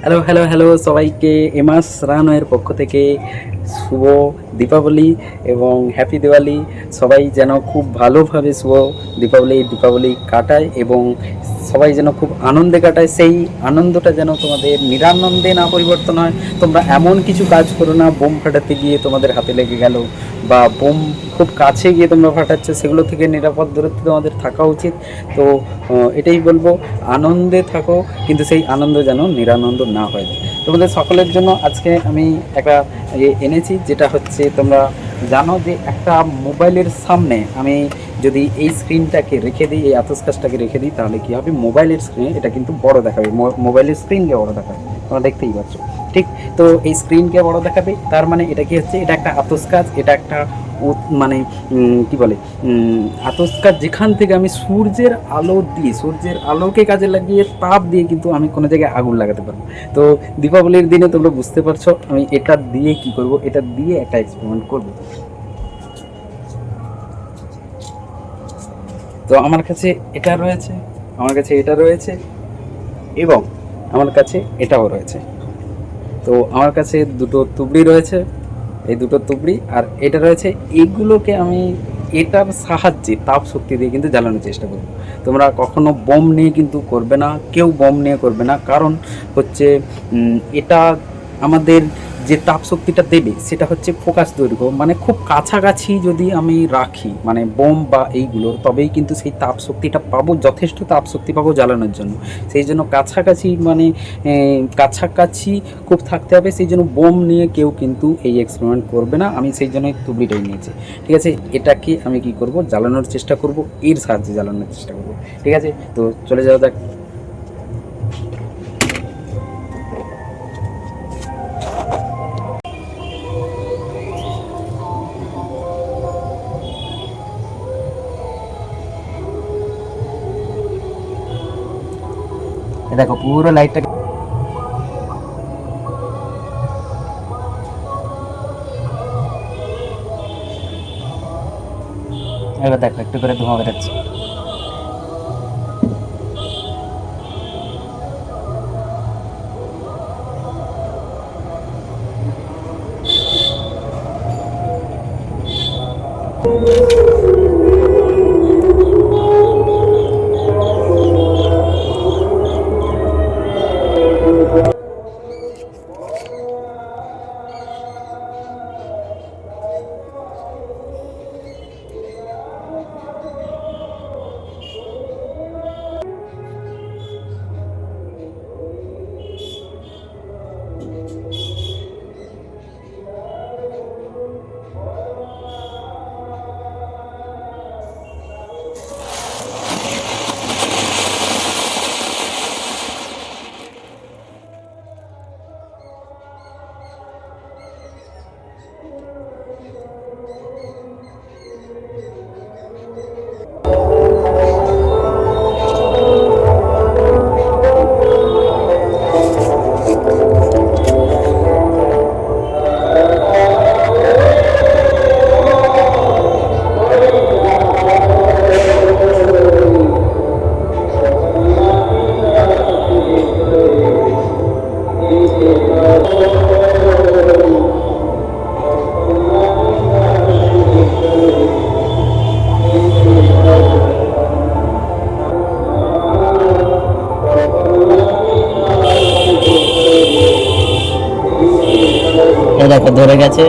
Hello hello hello সবাইকে এমাস রানওয়ের পক্ষ থেকে শুভ দীপাবলি এবং হ্যাপি দিওয়ালি। সবাই যেন খুব ভালোভাবে শুভ দীপাবলি দীপাবলি কাটায় এবং সবাই যেন খুব আনন্দে কাটায়। সেই আনন্দটা যেন তোমাদের নিরানন্দে না পরিবর্তন হয়। তোমরা এমন কিছু কাজ করো না, বোম ফাটাতে গিয়ে তোমাদের হাতে লেগে গেল বা বোম খুব কাছে গিয়ে তোমরা ফাটাচ্ছ, সেগুলো থেকে নিরাপদ দূরত্বে তোমাদের থাকা উচিত। তো এটাই বলব, আনন্দে থাকো, কিন্তু সেই আনন্দ যেন নিরানন্দ না হয়। তোমাদের সকলের জন্য আজকে আমি একটা এ এনেছি যেটা হচ্ছে তোমরা জানো যে একটা মোবাইলের সামনে আমি যদি এই স্ক্রিনটাকে রেখে দিই, এই আতস কাজটাকে রেখে দিই, তাহলে কী হবে? মোবাইলের স্ক্রিনে এটা কিন্তু বড় দেখাবে মোবাইলের স্ক্রিনকে বড় দেখাবে। তোমরা দেখতেই পাচ্ছ ঠিক? তো এই স্ক্রিনকে বড় দেখাবে, তার মানে এটা কি হচ্ছে? এটা একটা আতস কাজ, এটা একটা মানে কি বলে? আতস কাজ যেখান থেকে আমি সূর্যের আলো দিয়ে, সূর্যের আলোকে কাজে লাগিয়ে তাপ দিয়ে কিন্তু আমি কোনো জায়গায় আগুন লাগাতে পারব। তো দীপাবলির দিনে তোমরা বুঝতে পারছ, আমি এটা দিয়ে কি করব? এটা দিয়ে একটা এক্সপেরিমেন্ট করব। তো আমার কাছে এটা রয়েছে, আমার কাছে এটা রয়েছে, এবং আমার কাছে এটাও রয়েছে। তো আমার কাছে দুটো তুবড়ি রয়েছে, এই দুটো তুবড়ি আর এটা রয়েছে এইগুলোকে আমি এটার সাহায্যে তাপ শক্তি দিয়ে কিন্তু জ্বালানোর চেষ্টা করব। তোমরা কখনো বোম নিয়ে কিন্তু করবে না, কেউ বোম নিয়ে করবে না, কারণ হচ্ছে এটা আমাদের যে তাপ শক্তিটা দেবে, সেটা হচ্ছে ফোকাস দৈর্ঘ্য। মানে খুব কাছাকাছি যদি আমি রাখি মানে বোম বা এইগুলোর, তবেই কিন্তু সেই তাপ শক্তিটা পাবো, যথেষ্ট তাপ শক্তি পাবো জ্বালানোর জন্য। সেই জন্য কাছাকাছি মানে কাছাকাছি খুব থাকতে হবে, সেই জন্য বোম নিয়ে কেউ কিন্তু এই এক্সপেরিমেন্ট করবে না। আমি সেই জন্যই তুবড়িটাই নিয়েছি। ঠিক আছে? এটাকে আমি কি করব? জ্বালানোর চেষ্টা করব, এর সাহায্যে জ্বালানোর চেষ্টা করব। ঠিক আছে? তো চলে যাওয়া যাক। দেখো পুরো লাইটটা এবার দেখো একটু করে ধোঁয়া বেরোচ্ছে। এই ধরে গেছে।